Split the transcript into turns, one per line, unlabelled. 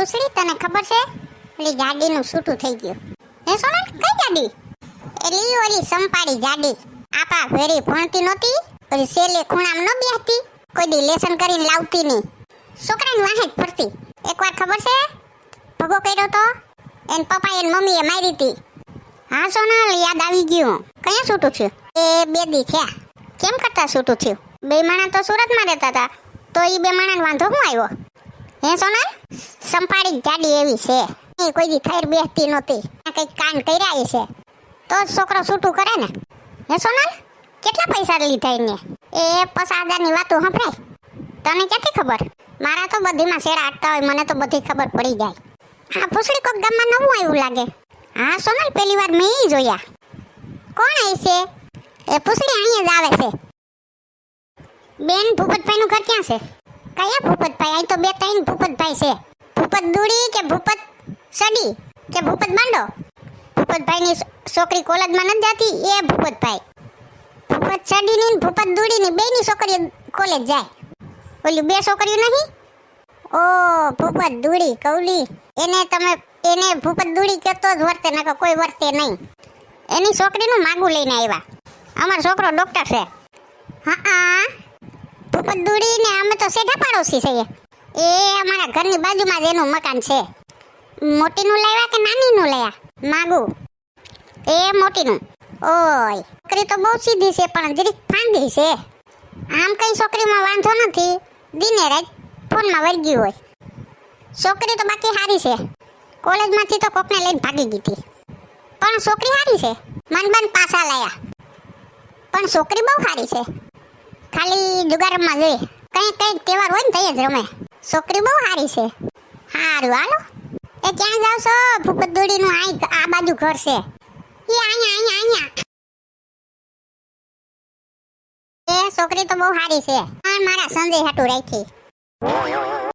પૂછડી તને ખબર છે? પેલી ગાડીનું છૂટું થઈ ગયું. હે સોનલ, કઈ ગાડી એલી ઓલી સંપાડી ગાડી આપા ઘેરી ભણતી નહોતી ઓલી સેલે ખૂણામાં ન બેહતી, કોઈ દી લેસન કરીને લાવતી નહીં. છોકરાની વાહે જ ફરતી. એકવાર ખબર છે? ભગો કર્યો તો? એન પપ્પા એન મમ્મીએ મારી હતી. હા સોનલ, યાદ આવી ગયું. કયા છૂટું થયું? એ બે દી થયા. કેમ કરતા છૂટું થયું? બે માણા તો સુરતમાં રહેતા હતા. તો એ બે માણાને વાંધો હું આવ્યો? હે સોનલ? સંપાડી જાડી એવી છે. કોઈ દી થઈર બેસતી નહોતી. કંઈક કાન કર્યા છે. તો જ છોકરો છૂટું કરે ને. હે સોનલ? કેટલા પૈસા લીધા એને? એ પસાદાની વાતો સંભળાય? તને ક્યાંથી ખબર? મારા તો બધીમાં શેરા આટતા હોય, મને તો બધી ખબર પડી જાય. હા ભૂસડી કોક ગામમાં નવું આવ્યું લાગે. હા, સોનલ, પહેલી વાર મેં જોયા. કોણ આવી છે? એ ભૂસડી અહીંયા જ આવે છે. બેન ભૂપતભાઈનું ઘર ક્યાં છે? કયા ભૂપતભાઈ? અહીં તો બે ત્રણ ભૂપતભાઈ છે. ભૂપત દુડી કે ભૂપત સડી કે ભૂપત માંડો? ભૂપતભાઈની છોકરી કોલેજમાં નથી જતી, એ ભૂપતભાઈ. ભૂપત સડીની ભૂપત દુડીની બેની છોકરીઓ કોલેજ જાય. ઓલી બે છોકરીઓ નહીં? ઓ, ભૂપત દુડી, કૌલી. એને તમે એને ભૂપત દુડી કહેતો જ વર્તે, નકર કોઈ વર્તે નહીં. એની છોકરીનું માગું લઈને આવ્યા. અમારો છોકરો ડૉક્ટર છે. હા ભૂપત દુડી ને અમે તો સેઢા પાડોશી છીએ. એ અમારા ઘરની બાજુમાં જ એનું મકાન છે. મોટીનું લાવ્યા કે નાનીનું લાવ્યા માગું. એ મોટીનું. ઓય, છોકરી તો બહુ સીધી છે, પણ જરીક ફાંદી છે. આમ કઈ છોકરીમાં વાંધો નથી. દિને રાત ફોનમાં વર્ગી હોય. છોકરી તો બાકી સારી છે. કોલેજમાંથી તો કોકને લઈને ભાગી ગઈ પણ છોકરી સારી છે. મનબન પાછા લાયા. પણ છોકરી બહુ સારી છે. ખાલી જુગારમાં જોઈએ કઈ કઈ તહેવાર હોય ને તઈ જ રમે. છોકરી બહુ સારી છે. સારું હાલો. એ ક્યાં જાવ છો? ભૂપત દોડીનું આ આ બાજુ ઘર છે. એ અહીંયા અહીંયા અહીંયા. એ છોકરી તો બહુ સારી છે. પણ મારા સંજય હાટું રાખી